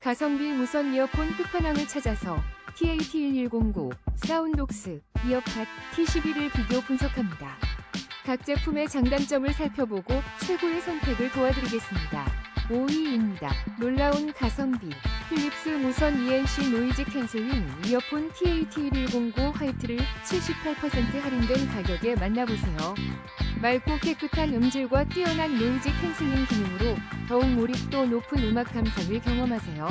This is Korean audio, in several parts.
가성비 무선 이어폰 끝판왕을 찾아서 TAT1109, 사운독스, 이어팟, T12를 비교 분석합니다. 각 제품의 장단점을 살펴보고 최고의 선택을 도와드리겠습니다. 5위입니다. 놀라운 가성비. 필립스 무선 ENC 노이즈 캔슬링 이어폰 TAT1109 화이트를 78% 할인된 가격에 만나보세요. 맑고 깨끗한 음질과 뛰어난 노이즈 캔슬링 기능으로 더욱 몰입도 높은 음악 감상을 경험하세요.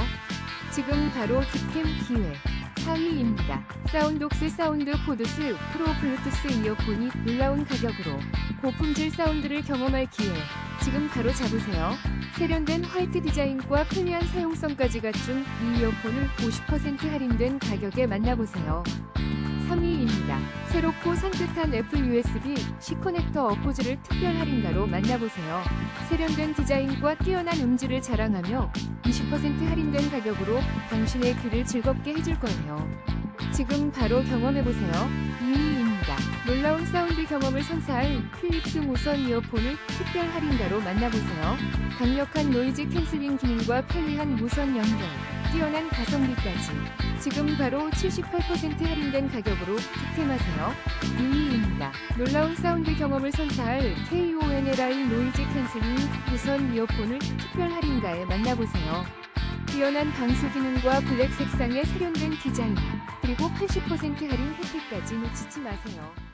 지금 바로 득템 기회. 4위입니다. 사운독스 사운드 포드스 프로 블루투스 이어폰이 놀라운 가격으로 고품질 사운드를 경험할 기회. 지금 바로 잡으세요. 세련된 화이트 디자인과 편리한 사용성까지 갖춘 이 이어폰을 50% 할인된 가격에 만나보세요. 3위입니다. 새롭고 산뜻한 애플 USB C 커넥터 어포즈를 특별 할인가로 만나보세요. 세련된 디자인과 뛰어난 음질을 자랑하며 20% 할인된 가격으로 당신의 귀를 즐겁게 해줄 거예요. 지금 바로 경험해보세요. 2위입니다. 놀라운 사운드 경험을 선사할 필립스 무선 이어폰을 특별 할인가로 만나보세요. 강력한 노이즈 캔슬링 기능과 편리한 무선 연결, 뛰어난 가성비까지 지금 바로 78% 할인된 가격으로 득템하세요. 2위입니다. 놀라운 사운드 경험을 선사할 KONLI 노이즈 캔슬링 무선 이어폰을 특별 할인가에 만나보세요. 뛰어난 방수 기능과 블랙 색상의 세련된 디자인, 그리고 80% 할인 혜택까지 놓치지 마세요.